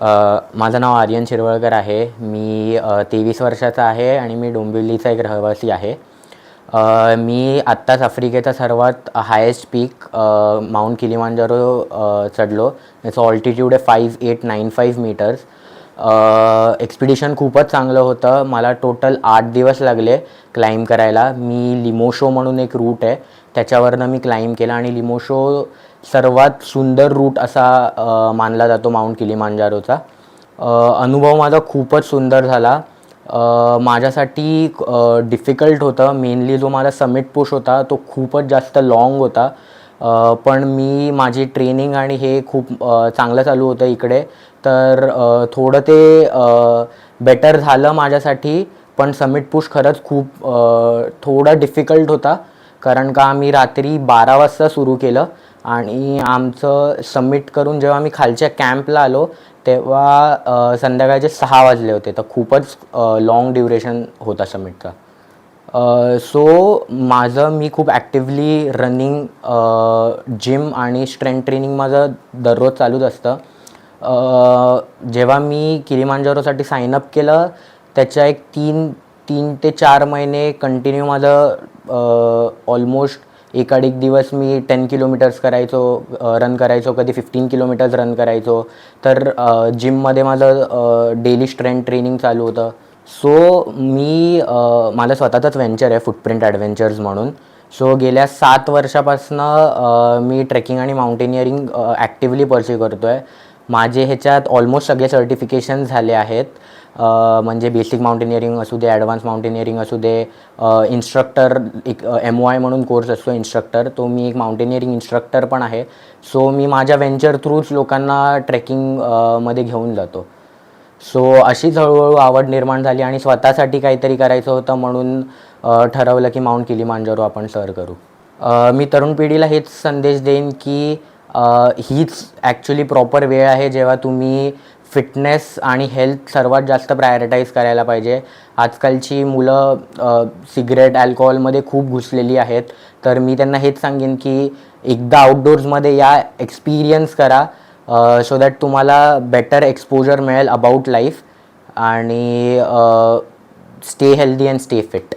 माझं नाव आर्यन शिरवळकर आहे. मी तेवीस वर्षाचा आहे आणि मी डोंबिवलीचा एक रहिवासी आहे. मी आत्ताच आफ्रिकेचा सर्वात हायेस्ट पीक माउंट किलिमांजारो चढलो. त्याचं ऑल्टिट्यूड आहे five eight nine five metres expedition खूपच चांगलं होतं. मला टोटल आठ दिवस लागले क्लाइंब करायला. मी लिमोशो म्हणून एक रूट आहे. त्याच्यावरनं मी क्लाइम केला आणि लिमोशो सर्वात सुंदर रूट असा मानला जातो माउंट किलिमांजारोचा अनुभव माझा खूपच सुंदर झाला. माझ्यासाठी डिफिकल्ट होतं. मेनली जो माझा समिट पुश होता तो खूपच जास्त लाँग होता. पण मी माझी ट्रेनिंग आणि हे खूप चांगलं चालू होतं इकडे. तर थोडं ते बेटर झालं माझ्यासाठी. पण समिट पुश खरंच खूप थोडा डिफिकल्ट होता. कारण का आम्ही रात्री बारा वाजता सुरू केलं. आणि आमचं सबमिट करून जेव्हा मी खालच्या कॅम्पला आलो तेव्हा संध्याकाळचे सहा वाजले होते. तर खूपच लाँग ड्युरेशन होता सबमिटचा सो माझं मी खूप ॲक्टिवली रनिंग जिम आणि स्ट्रेंथ ट्रेनिंग माझं दररोज चालूच असतं. जेव्हा मी किलिमांजारोसाठी साईनअप केलं त्याच्या एक तीन तीन ते चार महिने कंटिन्यू माझं ऑलमोस्ट एकाडिक दिवस मी टेन किलोमीटर्स करायचो रन करायचो कधी फिफ्टीन किलोमीटर्स रन करायचो. तर जिममध्ये माझं डेली स्ट्रेंथ ट्रेनिंग चालू होतं. सो मी मला माझं स्वतःचाच व्हेंचर आहे फुटप्रिंट ॲडव्हेंचर्स म्हणून. सो गेल्या सात वर्षापासनं मी ट्रेकिंग आणि माउंटेनिअरिंग ॲक्टिवली परस्यू करतो आहे माझे ह्याच्यात ऑलमोस्ट सगळे सर्टिफिकेशन झाले आहेत. म्हणजे बेसिक माउंटेनिअरिंग असू दे ॲडव्हान्स माउंटेनिअरिंग असू दे इन्स्ट्रक्टर एक एम ओ आय म्हणून कोर्स असतो इन्स्ट्रक्टर तो मी एक माउंटेनिअरिंग इन्स्ट्रक्टर पण आहे. सो मी माझ्या व्हेंचर थ्रूच लोकांना ट्रेकिंगमध्ये घेऊन जातो. सो अशीच हळूहळू आवड निर्माण झाली आणि स्वतःसाठी काहीतरी करायचं होतं म्हणून ठरवलं की माउंट किलिमांजारो आपण सर करू. मी तरुण पिढीला हेच संदेश देईन की हीच ॲक्च्युली प्रॉपर वेळ आहे जेव्हा तुम्ही फिटनेस आणि हेल्थ सर्वात जास्त प्रायोरिटाईज करायला पाहिजे. आजकालची मुलं सिगरेट अल्कोहोलमध्ये खूप घुसलेली आहेत. तर मी त्यांना हेच सांगेन की एकदा आउटडोर्समध्ये या एक्सपिरियन्स करा सो दॅट तुम्हाला बेटर एक्सपोजर मिळेल अबाउट लाईफ आणि stay healthy and stay fit